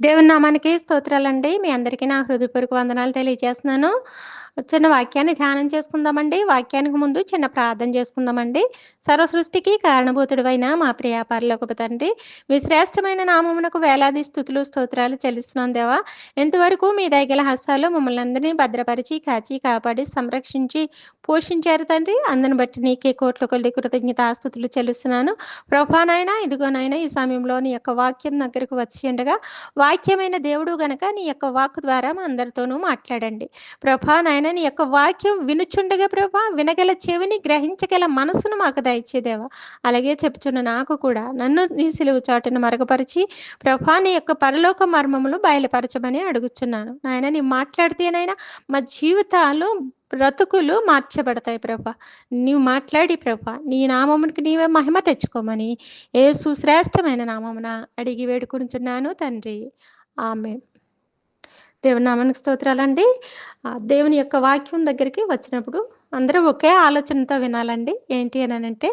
దేవుని నామానికి స్తోత్రాలండి. మీ అందరికీ నా హృదయపూర్వక వందనాలు తెలియజేస్తున్నాను. చిన్న వాక్యాన్ని ధ్యానం చేసుకుందామండి. వాక్యానికి ముందు చిన్న ప్రార్థన చేసుకుందామండి. సర్వ సృష్టికి కారణభూతుడివైన మా ప్రియ పరలోకపు తండ్రి, మీ శ్రేష్టమైన నామమునకు వేలాది స్థుతులు, స్తోత్రాలు చెల్లిస్తున్నాం దేవా. ఇంతవరకు మీ దగ్గర హస్తాలు మమ్మల్ని అందరినీ భద్రపరిచి, కాచి, కాపాడి, సంరక్షించి, పోషించారు తండ్రి. అందరిని బట్టి నీకే కోట్ల కృతజ్ఞత ఆస్తులు చెల్లిస్తున్నాను. ప్రభా నాయనా ఇదిగో ఈ సమయంలో నీ యొక్క వాక్యం దగ్గరకు వచ్చి ఉండగా వాక్యమైన దేవుడు గనక నీ యొక్క వాక్ ద్వారా మా అందరితోనూ మాట్లాడండి ప్రభా నాయన నీ యొక్క వాక్యం వినుచుండగా ప్రభా వినగల చెవిని గ్రహించగల మనసును మాకు దయచేదేవా అలాగే చెప్తున్న నాకు కూడా నన్ను నీ సిలువు చాటును మరగపరిచి ప్రభా నీ యొక్క పరలోక మర్మములు బయలుపరచమని అడుగుచున్నాను నాయన నీ మాట్లాడితేనైనా మా జీవితాలు బ్రతుకులు మార్చబడతాయి ప్రభా. నీవు మాట్లాడి ప్రభా. నీ నామమునికి నీవే మహిమ తెచ్చుకోమని ఏ సుశ్రేష్టమైన నామమున అడిగి వేడుకుంటున్నాను తండ్రి. ఆమె దేవుని నామానికి స్తోత్రాలండి. దేవుని యొక్క వాక్యం దగ్గరికి వచ్చినప్పుడు అందరూ ఒకే ఆలోచనతో వినాలండి. ఏంటి అని అంటే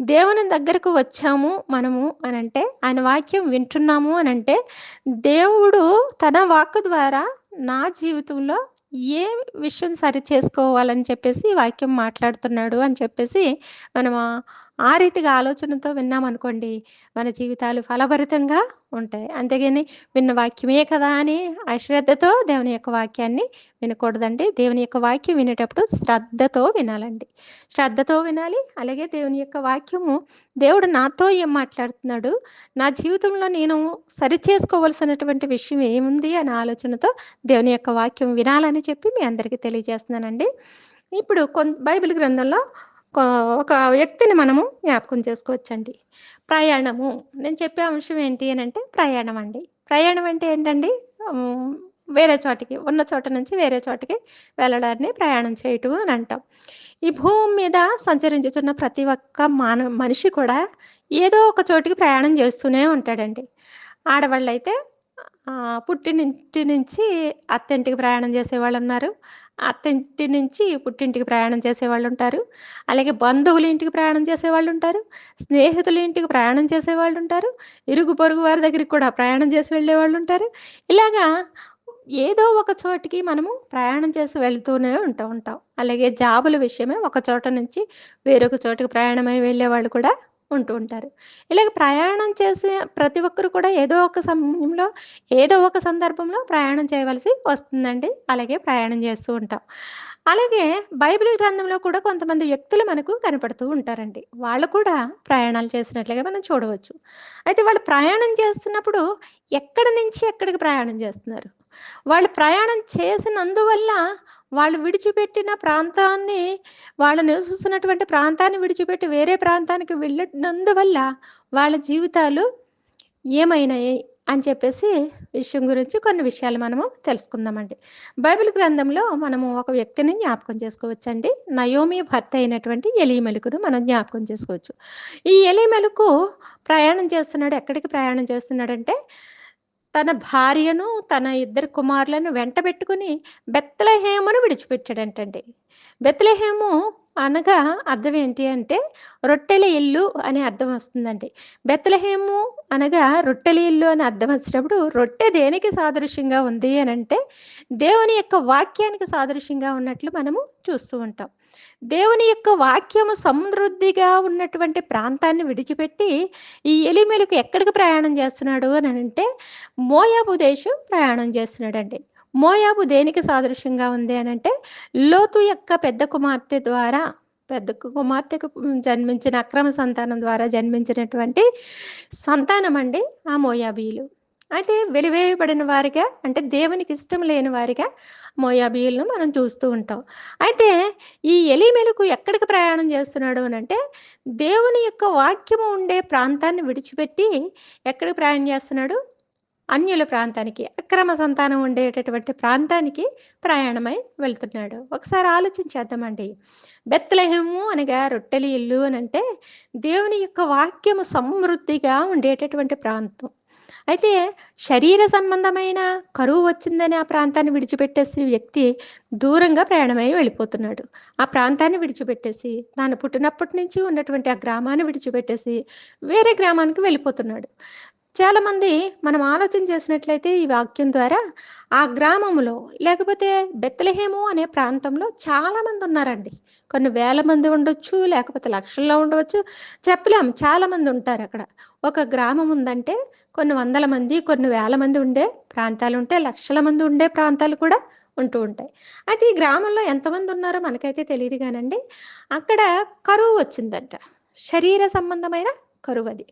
దేవుని దగ్గరకు వచ్చాము మనము అని అంటే ఆయన వాక్యం వింటున్నాము అని అంటే దేవుడు తన వాక్కు ద్వారా నా జీవితంలో ఏ విషయం సరి చేసుకోవాలని చెప్పేసి వాక్యం మాట్లాడుతున్నాడు అని చెప్పేసి మనం ఆ రీతిగా ఆలోచనతో విన్నామనుకోండి మన జీవితాలు ఫలభరితంగా ఉంటాయి. అంతేగాని విన్న వాక్యమే కదా అని అశ్రద్ధతో దేవుని యొక్క వాక్యాన్ని వినకూడదండి. దేవుని యొక్క వాక్యం వినేటప్పుడు శ్రద్ధతో వినాలండి. శ్రద్ధతో వినాలి అలాగే దేవుని యొక్క వాక్యము దేవుడు నాతో ఏం మాట్లాడుతున్నాడు నా జీవితంలో నేను సరి చేసుకోవలసినటువంటి విషయం ఏముంది అనే ఆలోచనతో దేవుని యొక్క వాక్యం వినాలని చెప్పి మీ అందరికీ తెలియజేస్తున్నానండి. ఇప్పుడు కొన్ బైబిల్ గ్రంథంలో ఒక వ్యక్తిని మనము జ్ఞాపకం చేసుకోవచ్చండి. ప్రయాణము. నేను చెప్పే అంశం ఏంటి అని అంటే ప్రయాణం అండి. ప్రయాణం అంటే ఏంటండి? వేరే చోటికి ఉన్న చోట నుంచి వేరే చోటికి వెళ్ళడాన్ని ప్రయాణం చేయటం అని అంటాం. ఈ భూమి మీద సంచరించుతున్న ప్రతి ఒక్క మాన మనిషి కూడా ఏదో ఒక చోటికి ప్రయాణం చేస్తూనే ఉంటాడండి. ఆడవాళ్ళు అయితే పుట్టినింటి నుంచి అత్తింటికి ప్రయాణం చేసేవాళ్ళు ఉన్నారు అత్తింటి నుంచి పుట్టింటికి ప్రయాణం చేసేవాళ్ళు ఉంటారు అలాగే బంధువుల ఇంటికి ప్రయాణం చేసేవాళ్ళు ఉంటారు స్నేహితుల ఇంటికి ప్రయాణం చేసేవాళ్ళు ఉంటారు ఇరుగు పొరుగు వారి దగ్గరికి కూడా ప్రయాణం చేసి వెళ్ళే వాళ్ళు ఉంటారు ఇలాగా ఏదో ఒక చోటికి మనము ప్రయాణం చేసి వెళ్తూనే ఉంటా ఉంటాం. అలాగే జాబుల విషయమే ఒక చోట నుంచి వేరొక చోటికి ప్రయాణమై వెళ్ళే వాళ్ళు కూడా ఉంటూ ఉంటారు. ఇలాగ ప్రయాణం చేసే ప్రతి ఒక్కరు కూడా ఏదో ఒక సమయంలో ఏదో ఒక సందర్భంలో ప్రయాణం చేయవలసి వస్తుందండి. అలాగే ప్రయాణం చేస్తూ ఉంటాం. అలాగే బైబిల్ గ్రంథంలో కూడా కొంతమంది వ్యక్తులు మనకు కనపడుతూ ఉంటారండి. వాళ్ళు కూడా ప్రయాణాలు చేసినట్లుగా మనం చూడవచ్చు. అయితే వాళ్ళు ప్రయాణం చేస్తున్నప్పుడు ఎక్కడి నుంచి ఎక్కడికి ప్రయాణం చేస్తున్నారు? వాళ్ళు ప్రయాణం చేసినందువల్ల వాళ్ళు విడిచిపెట్టిన ప్రాంతాన్ని వాళ్ళు నివసిస్తున్నటువంటి ప్రాంతాన్ని విడిచిపెట్టి వేరే ప్రాంతానికి వెళ్ళినందువల్ల వాళ్ళ జీవితాలు ఏమైనాయి అని చెప్పేసి విషయం గురించి కొన్ని విషయాలు మనము తెలుసుకుందామండి. బైబిల్ గ్రంథంలో మనము ఒక వ్యక్తిని జ్ఞాపకం చేసుకోవచ్చండి. నయోమి భర్త అయినటువంటి ఎలిమెలుకును మనం జ్ఞాపకం చేసుకోవచ్చు. ఈ ఎలిమెలుకు ప్రయాణం చేస్తున్నాడు. ఎక్కడికి ప్రయాణం చేస్తున్నాడంటే తన భార్యను తన ఇద్దరు కుమారులను వెంట పెట్టుకుని బెత్తలహేమును విడిచిపెట్టాడంటండి. బెత్తలహేము అనగా అర్థం ఏంటి అంటే రొట్టెల ఇల్లు అనే అర్థం వస్తుందండి. బెత్తలహేము అనగా రొట్టెల ఇల్లు అని అర్థం వచ్చినప్పుడు రొట్టె దేనికి సాదృశ్యంగా ఉంది అని అంటే దేవుని యొక్క వాక్యానికి సాదృశ్యంగా ఉన్నట్లు మనము చూస్తూ ఉంటాం. దేవుని యొక్క వాక్యము సమృద్ధిగా ఉన్నటువంటి ప్రాంతాన్ని విడిచిపెట్టి ఈ ఎలిమెలకు ఎక్కడికి ప్రయాణం చేస్తున్నాడు అని అంటే మోయాబు దేశం ప్రయాణం చేస్తున్నాడండి. మోయాబు దేనికి సాదృశ్యంగా ఉంది అని అంటే లోతు యొక్క పెద్ద కుమార్తె ద్వారా పెద్ద కుమార్తెకు జన్మించిన అక్రమ సంతానం ద్వారా జన్మించినటువంటి సంతానం అండి ఆ మోయాబీలు అయితే వెలివేయబడిన వారిగా అంటే దేవునికి ఇష్టం లేని వారిగా మోయాబీయులను మనం చూస్తూ ఉంటాం. అయితే ఈ ఎలిమెలకు ఎక్కడికి ప్రయాణం చేస్తున్నాడు అని అంటే దేవుని యొక్క వాక్యము ఉండే ప్రాంతాన్ని విడిచిపెట్టి ఎక్కడికి ప్రయాణం చేస్తున్నాడు? అన్యుల ప్రాంతానికి అక్రమ సంతానం ఉండేటటువంటి ప్రాంతానికి ప్రయాణమై వెళ్తున్నాడు. ఒకసారి ఆలోచించేద్దామండి బెత్తలహేము అనగా రొట్టెలి ఇల్లు అని అంటే దేవుని యొక్క వాక్యము సమృద్ధిగా ఉండేటటువంటి ప్రాంతం. అయితే శరీర సంబంధమైన కరువు వచ్చిందని ఆ ప్రాంతాన్ని విడిచిపెట్టేసి వ్యక్తి దూరంగా ప్రయాణమై వెళ్ళిపోతున్నాడు. ఆ ప్రాంతాన్ని విడిచిపెట్టేసి తాను పుట్టినప్పటి నుంచి ఉన్నటువంటి ఆ గ్రామాన్ని విడిచిపెట్టేసి వేరే గ్రామానికి వెళ్ళిపోతున్నాడు. చాలామంది మనం ఆలోచన చేసినట్లయితే ఈ వాక్యం ద్వారా ఆ గ్రామంలో లేకపోతే బెత్తలహేము అనే ప్రాంతంలో చాలామంది ఉన్నారండి. కొన్ని వేల మంది ఉండొచ్చు లేకపోతే లక్షల్లో ఉండవచ్చు. చెప్పలేం చాలామంది ఉంటారు అక్కడ. ఒక గ్రామం ఉందంటే కొన్ని వందల మంది కొన్ని వేల మంది ఉండే ప్రాంతాలు ఉంటే లక్షల మంది ఉండే ప్రాంతాలు కూడా ఉంటూ ఉంటాయి. అయితే ఈ గ్రామంలో ఎంతమంది ఉన్నారో మనకైతే తెలియదు కానండి. అక్కడ కరువు వచ్చిందంట. శరీర సంబంధమైన కరువు అది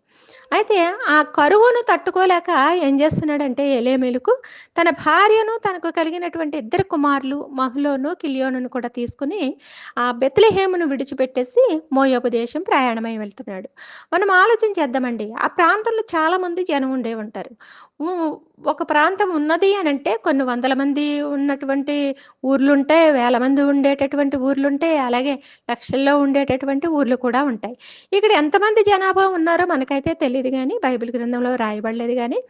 అయితే ఆ కరువును తట్టుకోలేక ఏం చేస్తున్నాడంటే ఎలేమెలుకు తన భార్యను తనకు కలిగినటువంటి ఇద్దరు కుమారులు మహులోను కిలియోను కూడా తీసుకుని ఆ బెత్లహేమును విడిచిపెట్టేసి మోయోపదేశం ప్రయాణమై వెళ్తున్నాడు. మనం ఆలోచన చేద్దామండి. ఆ ప్రాంతంలో చాలా మంది జనం ఉండే ఉంటారు. ఒక ప్రాంతం ఉన్నది అని అంటే కొన్ని వందల మంది ఉన్నటువంటి ఊర్లుంటాయి వేల మంది ఉండేటటువంటి ఊర్లుంటాయి అలాగే లక్షల్లో ఉండేటటువంటి ఊర్లు కూడా ఉంటాయి. ఇక్కడ ఎంతమంది జనాభా ఉన్నారో మనకైతే తెలియదు కానీ బైబిల్ గ్రంథంలో రాయబడలేదు కానీ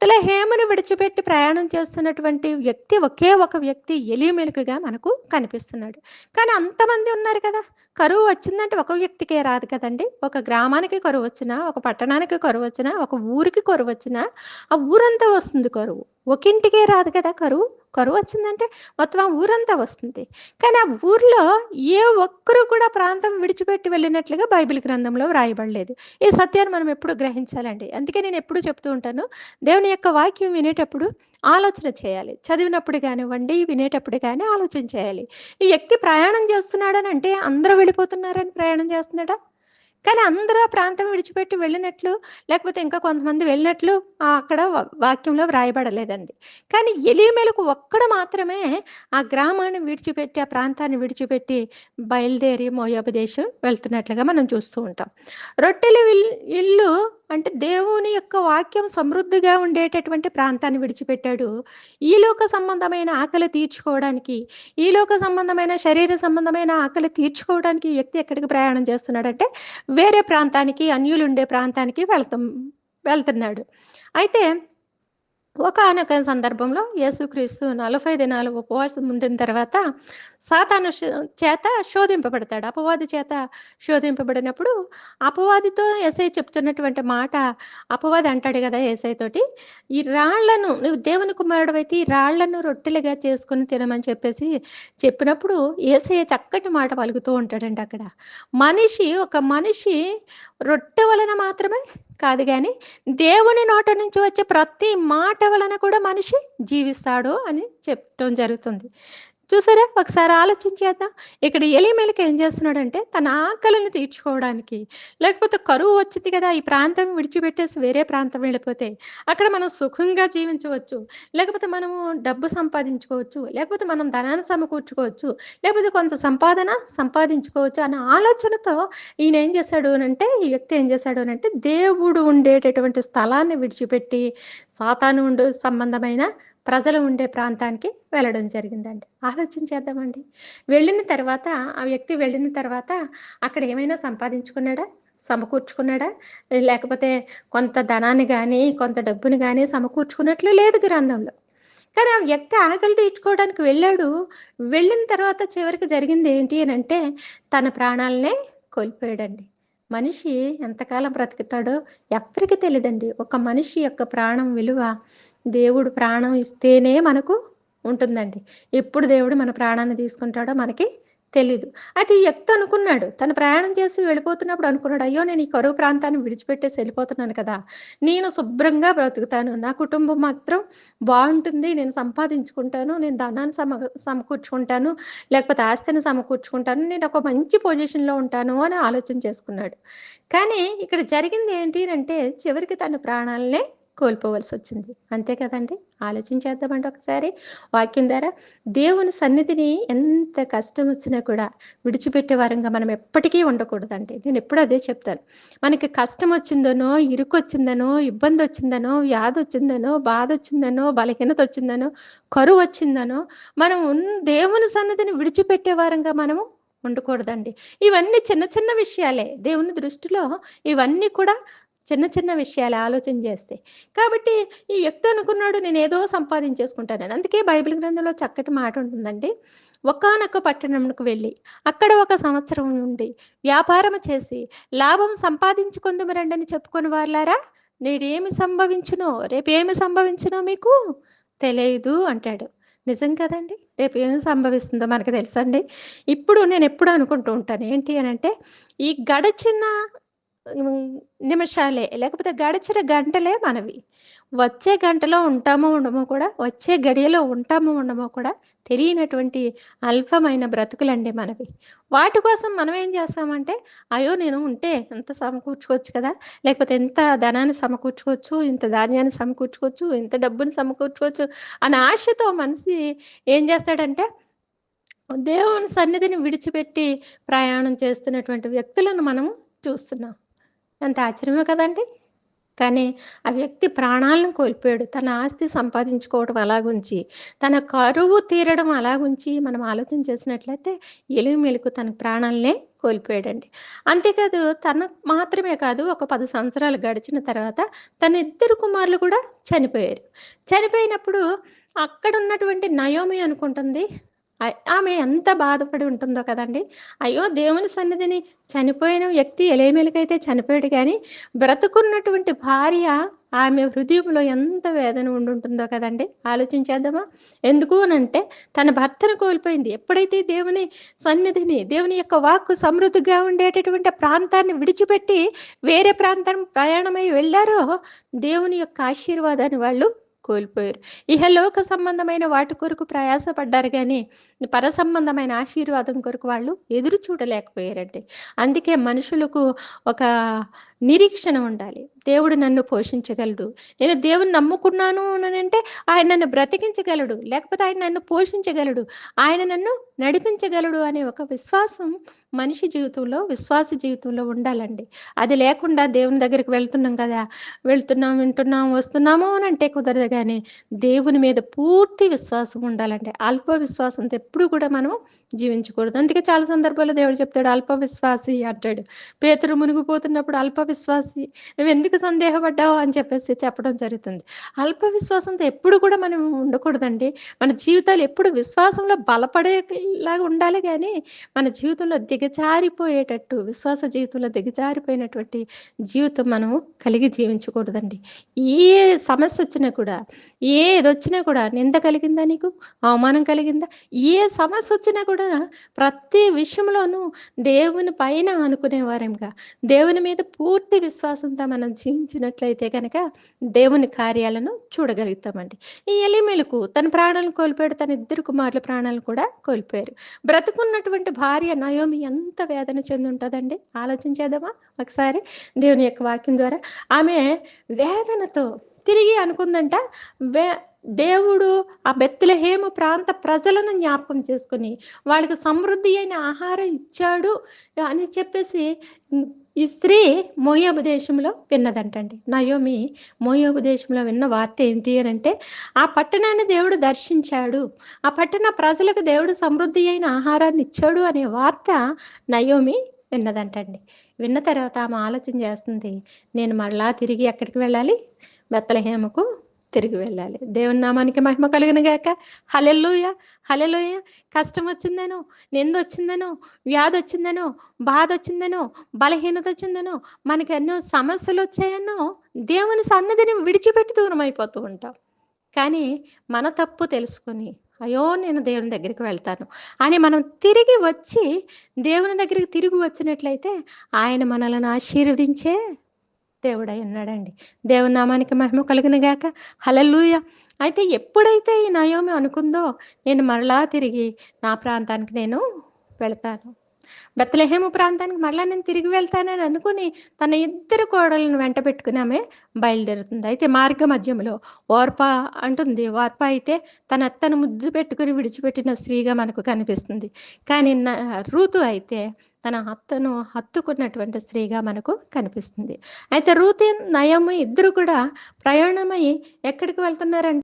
బెత్తలహేమను విడిచిపెట్టి ప్రయాణం చేస్తున్నటువంటి వ్యక్తి ఒకే ఒక వ్యక్తి ఎలిమెలుకగా మనకు కనిపిస్తున్నాడు. కానీ అంతమంది ఉన్నారు కదా! కరువు వచ్చిందంటే ఒక వ్యక్తికే రాదు కదండి. ఒక గ్రామానికి కరువు వచ్చినా ఒక పట్టణానికి కరువు వచ్చినా ఒక ఊరికి కరువు వచ్చినా ఆ ఊరంతా వస్తుంది కరువు. ఒక ఇంటికే రాదు కదా కరువు? కరువు వచ్చిందంటే మొత్తం ఆ ఊరంతా వస్తుంది. కానీ ఆ ఊర్లో ఏ ఒక్కరు కూడా ప్రాంతం విడిచిపెట్టి వెళ్ళినట్లుగా బైబిల్ గ్రంథంలో వ్రాయబడలేదు. ఈ సత్యాన్ని మనం ఎప్పుడు గ్రహించాలండి? అందుకే నేను ఎప్పుడు చెప్తూ ఉంటాను దేవుని యొక్క వాక్యం వినేటప్పుడు ఆలోచన చేయాలి. చదివినప్పుడు కానివ్వండి వినేటప్పుడు కానీ ఆలోచన చేయాలి. ఈ వ్యక్తి ప్రయాణం చేస్తున్నాడని అంటే అందరూ వెళ్ళిపోతున్నారని ప్రయాణం చేస్తున్నాడా? కానీ అందరూ ఆ ప్రాంతం విడిచిపెట్టి వెళ్ళినట్లు లేకపోతే ఇంకా కొంతమంది వెళ్ళినట్లు అక్కడ వా- వాక్యంలో వ్రాయబడలేదండి. కానీ ఎలిమెలకు ఒక్కడ మాత్రమే ఆ గ్రామాన్ని విడిచిపెట్టి ఆ ప్రాంతాన్ని విడిచిపెట్టి బయలుదేరి మోయాబు దేశం వెళ్తున్నట్లుగా మనం చూస్తూ ఉంటాం. రొట్టెల ఇల్లు అంటే దేవుని యొక్క వాక్యం సమృద్ధిగా ఉండేటటువంటి ప్రాంతాన్ని విడిచిపెట్టాడు. ఈ లోక సంబంధమైన ఆకలి తీర్చుకోవడానికి ఈ లోక సంబంధమైన శరీర సంబంధమైన ఆకలి తీర్చుకోవడానికి వ్యక్తి ఎక్కడికి ప్రయాణం చేస్తున్నాడంటే వేరే ప్రాంతానికి అన్యులు ఉండే ప్రాంతానికి వెళ్తాం వెళ్తున్నాడు. అయితే ఒకానొక సందర్భంలో యేసుక్రీస్తు నలభై దినాలు ఉపవాసం ఉండిన తర్వాత సాతాను చేత శోధింపబడతాడు. అపవాది చేత శోధింపబడినప్పుడు అపవాదితో ఎస్ఐ చెప్తున్నటువంటి మాట అపవాది అంటాడు కదా ఎస్ఐ తోటి ఈ రాళ్ళను నువ్వు దేవుని కుమారుడు అయితే ఈ రాళ్ళను రొట్టెలుగా చేసుకుని తినమని చెప్పేసి చెప్పినప్పుడు ఏసయ్య చక్కటి మాట పలుకుతూ ఉంటాడండి అక్కడ. మనిషి ఒక మనిషి రొట్టె వలన మాత్రమే కాదు కానీ దేవుని నోట నుంచి వచ్చే ప్రతి మాట వలన కూడా మనిషి జీవిస్తాడు అని చెప్పడం జరుగుతుంది. చూసారా? ఒకసారి ఆలోచించేద్దాం ఇక్కడ ఎలిమెలిక ఏం చేస్తున్నాడంటే తన ఆకలిని తీర్చుకోవడానికి లేకపోతే కరువు వచ్చింది కదా ఈ ప్రాంతం విడిచిపెట్టేసి వేరే ప్రాంతం వెళ్ళిపోతే అక్కడ మనం సుఖంగా జీవించవచ్చు లేకపోతే మనము డబ్బు సంపాదించుకోవచ్చు లేకపోతే మనం ధనాన్ని సమకూర్చుకోవచ్చు లేకపోతే కొంత సంపాదన సంపాదించుకోవచ్చు అనే ఆలోచనతో ఈయన ఏం చేశాడు అంటే ఈ వ్యక్తి ఏం చేశాడు అని అంటే దేవుడు ఉండేటటువంటి స్థలాన్ని విడిచిపెట్టి సాతాను సంబంధమైన ప్రజలు ఉండే ప్రాంతానికి వెళ్ళడం జరిగిందండి. ఆలోచన చేద్దామండి. వెళ్ళిన తర్వాత ఆ వ్యక్తి వెళ్ళిన తర్వాత అక్కడ ఏమైనా సంపాదించుకున్నాడా? సమకూర్చుకున్నాడా? లేకపోతే కొంత ధనాన్ని కానీ కొంత డబ్బుని కానీ సమకూర్చుకున్నట్లు లేదు గ్రంథంలో. కానీ ఆ వ్యక్తి ఆకలి తీర్చుకోవడానికి వెళ్ళాడు. వెళ్ళిన తర్వాత చివరికి జరిగింది ఏంటి అని అంటే తన ప్రాణాలనే కోల్పోయాడండి. మనిషి ఎంతకాలం బ్రతుకుతాడో ఎవరికి తెలియదండి ఒక మనిషి యొక్క ప్రాణం విలువ దేవుడు ప్రాణం ఇస్తేనే మనకు ఉంటుందండి. ఎప్పుడు దేవుడు మన ప్రాణాన్ని తీసుకుంటాడో మనకి తెలీదు. అయితే ఈ వ్యక్తి అనుకున్నాడు తను ప్రయాణం చేసి వెళ్ళిపోతున్నప్పుడు అనుకున్నాడు అయ్యో నేను ఈ కరువు ప్రాంతాన్ని విడిచిపెట్టేసి వెళ్ళిపోతున్నాను కదా నేను శుభ్రంగా బ్రతుకుతాను నా కుటుంబం మాత్రం బాగుంటుంది నేను సంపాదించుకుంటాను నేను ధనాన్ని సమ సమకూర్చుకుంటాను లేకపోతే ఆస్తిని సమకూర్చుకుంటాను నేను ఒక మంచి పొజిషన్లో ఉంటాను అని ఆలోచన చేసుకున్నాడు. కానీ ఇక్కడ జరిగింది ఏంటి అంటే చివరికి తన ప్రాణాలనే కోల్పోవలసి వచ్చింది అంతే కదండి? ఆలోచించేద్దామంటే ఒకసారి. వాక్యం ద్వారా దేవుని సన్నిధిని ఎంత కష్టం వచ్చినా కూడా విడిచిపెట్టే వారంగా మనం ఎప్పటికీ ఉండకూడదండి. నేను ఎప్పుడు అదే చెప్తాను. మనకి కష్టం వచ్చిందనో ఇరుకు వచ్చిందనో ఇబ్బంది వచ్చిందనో వ్యాధి వచ్చిందనో బాధ వచ్చిందనో బలహీనత వచ్చిందనో కరువు వచ్చిందనో మనం ఉన్- దేవుని సన్నిధిని విడిచిపెట్టే వారంగా మనము ఉండకూడదండి. ఇవన్నీ చిన్న చిన్న విషయాలే. దేవుని దృష్టిలో ఇవన్నీ కూడా చిన్న చిన్న విషయాలు ఆలోచన చేస్తే. కాబట్టి ఈ వ్యక్తి అనుకున్నాడు నేను ఏదో సంపాదించేసుకుంటానని అందుకే బైబిల్ గ్రంథంలో చక్కటి మాట ఉంటుందండి. ఒకనొక పట్టణంకు వెళ్ళి అక్కడ ఒక సంవత్సరం ఉండి వ్యాపారం చేసి లాభం సంపాదించుకుందమరండి అని చెప్పుకొని వారులారా? నేడేమి సంభవించునో రేపేమి సంభవించునో మీకు తెలియదు అంటాడు. నిజం కదండి? రేపు ఏమి సంభవిస్తుందో మనకు తెలుసండి ఇప్పుడు నేను ఎప్పుడు అనుకుంటూ ఉంటాను. ఏంటి అని అంటే ఈ గడిచిన నిమిషాలే. లేకపోతే గడిచిన గంటలే మనవి. వచ్చే గంటలో ఉంటామో ఉండమో కూడా వచ్చే గడియలో ఉంటామో ఉండమో కూడా తెలియనటువంటి అల్పమైన బ్రతుకులండి మనవి. వాటి కోసం మనం ఏం చేస్తామంటే అయ్యో నేను ఉంటే ఎంత సమకూర్చుకోవచ్చు కదా? లేకపోతే ఎంత ధనాన్ని సమకూర్చుకోవచ్చు ఇంత ధాన్యాన్ని సమకూర్చుకోవచ్చు ఇంత డబ్బుని సమకూర్చుకోవచ్చు అనే ఆశతో మనిషి ఏం చేస్తాడంటే దేవుని సన్నిధిని విడిచిపెట్టి ప్రయాణం చేస్తున్నటువంటి వ్యక్తులను మనం చూస్తున్నాం. ఎంత ఆశ్చర్యమే కదండి? కానీ ఆ వ్యక్తి ప్రాణాలను కోల్పోయాడు. తన ఆస్తి సంపాదించుకోవడం అలాగుంచి తన కరువు తీరడం అలాగుంచి మనం ఆలోచన చేసినట్లయితే ఎలుగు మెలుకు తన ప్రాణాలనే కోల్పోయాడండి. అంతేకాదు తన మాత్రమే కాదు ఒక పది సంవత్సరాలు గడిచిన తర్వాత తన ఇద్దరు కుమారులు కూడా చనిపోయారు. చనిపోయినప్పుడు అక్కడ ఉన్నటువంటి నయోమి అనుకుంటుంది. ఆమె ఎంత బాధపడి ఉంటుందో కదండి. అయ్యో దేవుని సన్నిధిని చనిపోయిన వ్యక్తి ఎలేమెలికైతే చనిపోయాడు కానీ బ్రతుకున్నటువంటి భార్య ఆమె హృదయంలో ఎంత వేదన ఉండుంటుందో కదండి. ఆలోచించేద్దామా? ఎందుకు అనంటే తన భర్తను కోల్పోయింది. ఎప్పుడైతే దేవుని సన్నిధిని దేవుని యొక్క వాక్కు సమృద్ధిగా ఉండేటటువంటి ప్రాంతాన్ని విడిచిపెట్టి వేరే ప్రాంతం ప్రయాణమై వెళ్ళారో దేవుని యొక్క ఆశీర్వాదాన్ని వాళ్ళు కోల్పోయారు. ఇహలోక సంబంధమైన వాటి కొరకు ప్రయాసపడ్డారు కానీ పర సంబంధమైన ఆశీర్వాదం కొరకు వాళ్ళు ఎదురు చూడలేకపోయారండి. అందుకే మనుషులకు ఒక నిరీక్షణ ఉండాలి. దేవుడు నన్ను పోషించగలడు. నేను దేవుని నమ్ముకున్నాను అని అంటే ఆయన నన్ను బ్రతికించగలడు. లేకపోతే ఆయన నన్ను పోషించగలడు. ఆయన నన్ను నడిపించగలడు అనే ఒక విశ్వాసం మనిషి జీవితంలో విశ్వాస జీవితంలో ఉండాలండి. అది లేకుండా దేవుని దగ్గరికి వెళ్తున్నాం కదా వెళ్తున్నాం వింటున్నాం వస్తున్నాము అని అంటే కుదరదు కానీ దేవుని మీద పూర్తి విశ్వాసం ఉండాలండి. అల్ప విశ్వాసంతో ఎప్పుడు కూడా మనం జీవించకూడదు. అందుకే చాలా సందర్భాల్లో దేవుడు చెప్తాడు అల్ప విశ్వాసి అంటాడు. పేతురు మునిగిపోతున్నప్పుడు అల్ప అల్పవిశ్వాసి నువ్వు ఎందుకు సందేహపడ్డావు అని చెప్పేసి చెప్పడం జరుగుతుంది. అల్ప విశ్వాసంతో ఎప్పుడు కూడా మనం ఉండకూడదండి. మన జీవితాలు ఎప్పుడు విశ్వాసంలో బలపడేలాగా ఉండాలి కానీ మన జీవితంలో దిగజారిపోయేటట్టు విశ్వాస జీవితంలో దిగజారిపోయినటువంటి జీవితం మనము కలిగి జీవించకూడదండి. ఏ సమస్య వచ్చినా కూడా ఏది వచ్చినా కూడా నింద కలిగిందా నీకు? అవమానం కలిగిందా? ఏ సమస్య వచ్చినా కూడా ప్రతి విషయంలోనూ దేవుని పైన అనుకునేవారంగా దేవుని మీద పూర్తి పూర్తి విశ్వాసంతో మనం జీవించినట్లయితే కనుక దేవుని కార్యాలను చూడగలుగుతామండి. ఈ ఎలిమెలకు తన ప్రాణాలను కోల్పోయాడు తన ఇద్దరు కుమారుల ప్రాణాలను కూడా కోల్పోయారు. బ్రతుకున్నటువంటి భార్య నయోమి ఎంత వేదన చెంది ఉంటుందండి ఆలోచించేద్దామా ఒకసారి దేవుని యొక్క వాక్యం ద్వారా. ఆమె వేదనతో తిరిగి అనుకుందంట వే దేవుడు ఆ బెత్తలహేము ప్రాంత ప్రజలను జ్ఞాపకం చేసుకుని వాళ్ళకి సమృద్ధి అయిన ఆహారం ఇచ్చాడు అని చెప్పేసి ఈ స్త్రీ మోయాబు దేశంలో విన్నదంటండి. నయోమి మోయాబు దేశంలో విన్న వార్త ఏంటి అని అంటే ఆ పట్టణాన్ని దేవుడు దర్శించాడు. ఆ పట్టణ ప్రజలకు దేవుడు సమృద్ధి అయిన ఆహారాన్ని ఇచ్చాడు అనే వార్త నయోమి విన్నదంటండి. విన్న తర్వాత ఆమె ఆలోచన చేస్తుంది నేను మరలా తిరిగి ఎక్కడికి వెళ్ళాలి? బెత్తలహేమకు తిరిగి వెళ్ళాలి. దేవుని నామానికి మహిమ కలిగిన గాక. హలెల్లుయ హలెలుయ కష్టం వచ్చిందనో నింద వచ్చిందనో వ్యాధి వచ్చిందనో బాధ వచ్చిందనో బలహీనత వచ్చిందనో మనకి ఎన్నో సమస్యలు వచ్చాయన్నో దేవుని సన్నదిని విడిచిపెట్టి దూరం అయిపోతూ ఉంటాం. కానీ మన తప్పు తెలుసుకొని అయ్యో నేను దేవుని దగ్గరికి వెళ్తాను అని మనం తిరిగి వచ్చి దేవుని దగ్గరికి తిరిగి వచ్చినట్లయితే ఆయన మనలను ఆశీర్వదించే దేవుడై ఉన్నాడండి. దేవుని నామానికి మహిమ కలిగిన గాక. హలలుయ అయితే ఎప్పుడైతే ఈ నయోమి అనుకుందో నేను మరలా తిరిగి నా ప్రాంతానికి నేను వెళ్తాను. బెత్తలహేము ప్రాంతానికి మరలా నేను తిరిగి వెళ్తానని అనుకుని తన ఇద్దరు కోడలను వెంట పెట్టుకుని ఆమె బయలుదేరుతుంది. అయితే మార్గ మధ్యంలో ఓర్ప అంటుంది. ఓర్ప అయితే తన అత్తను ముద్దు పెట్టుకుని విడిచిపెట్టిన స్త్రీగా మనకు కనిపిస్తుంది. కానీ రూతు అయితే తన అత్తను హత్తుకున్నటువంటి స్త్రీగా మనకు కనిపిస్తుంది. అయితే రూతు నయము ఇద్దరు కూడా ప్రయాణమై ఎక్కడికి వెళ్తున్నారంటే